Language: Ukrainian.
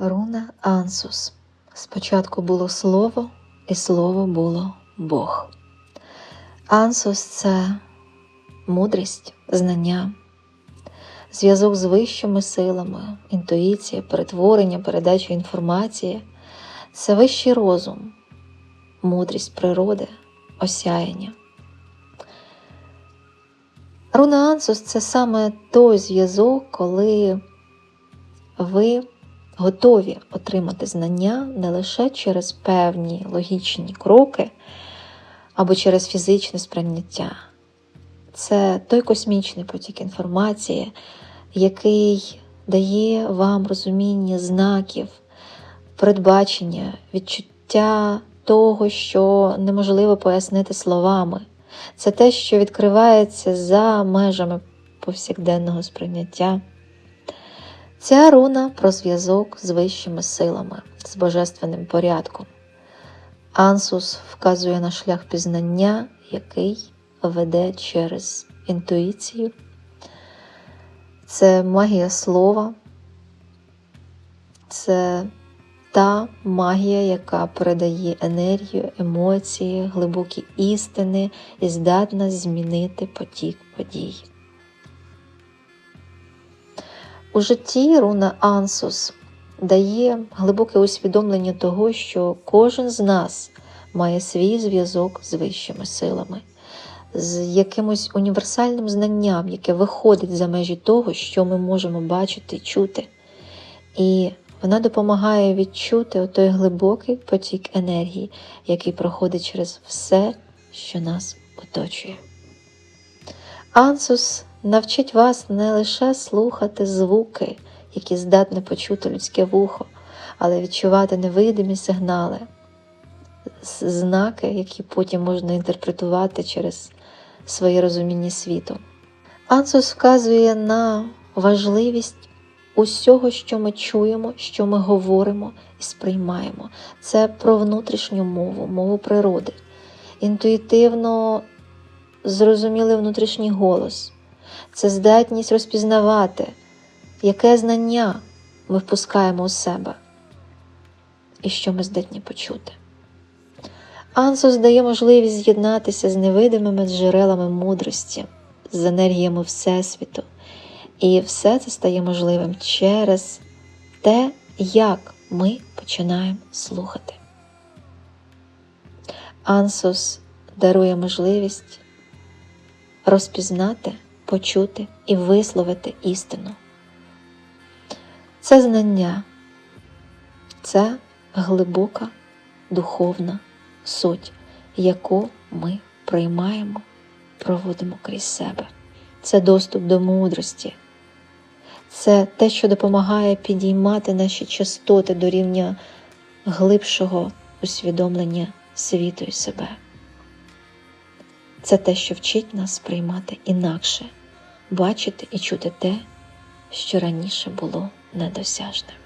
Руна Ансус. Спочатку було слово, і слово було Бог. Ансус це мудрість, знання, зв'язок з вищими силами, інтуїція, перетворення, передача інформації це вищий розум, мудрість природи, осяяння. Руна Ансус це саме той зв'язок, коли ви готові отримати знання не лише через певні логічні кроки або через фізичне сприйняття. Це той космічний потік інформації, який дає вам розуміння знаків, передбачення, відчуття того, що неможливо пояснити словами. Це те, що відкривається за межами повсякденного сприйняття. Ця руна про зв'язок з вищими силами, з божественним порядком. Ансус вказує на шлях пізнання, який веде через інтуїцію. Це магія слова, це та магія, яка передає енергію, емоції, глибокі істини і здатна змінити потік подій. У житті руна Ансус дає глибоке усвідомлення того, що кожен з нас має свій зв'язок з вищими силами, з якимось універсальним знанням, яке виходить за межі того, що ми можемо бачити чути. І вона допомагає відчути той глибокий потік енергії, який проходить через все, що нас оточує. Ансус навчить вас не лише слухати звуки, які здатне почути людське вухо, але відчувати невидимі сигнали, знаки, які потім можна інтерпретувати через своє розуміння світу. Ансус вказує на важливість усього, що ми чуємо, що ми говоримо і сприймаємо. Це про внутрішню мову, мову природи, інтуїтивно зрозумілий внутрішній голос, це здатність розпізнавати, яке знання ми впускаємо у себе і що ми здатні почути. Ансус дає можливість з'єднатися з невидимими джерелами мудрості, з енергіями Всесвіту. І все це стає можливим через те, як ми починаємо слухати. Ансус дарує можливість розпізнати, почути і висловити істину. Це знання, це глибока духовна суть, яку ми приймаємо, проводимо крізь себе. Це доступ до мудрості. Це те, що допомагає підіймати наші частоти до рівня глибшого усвідомлення світу і себе. Це те, що вчить нас сприймати інакше, бачити і чути те, що раніше було недосяжним.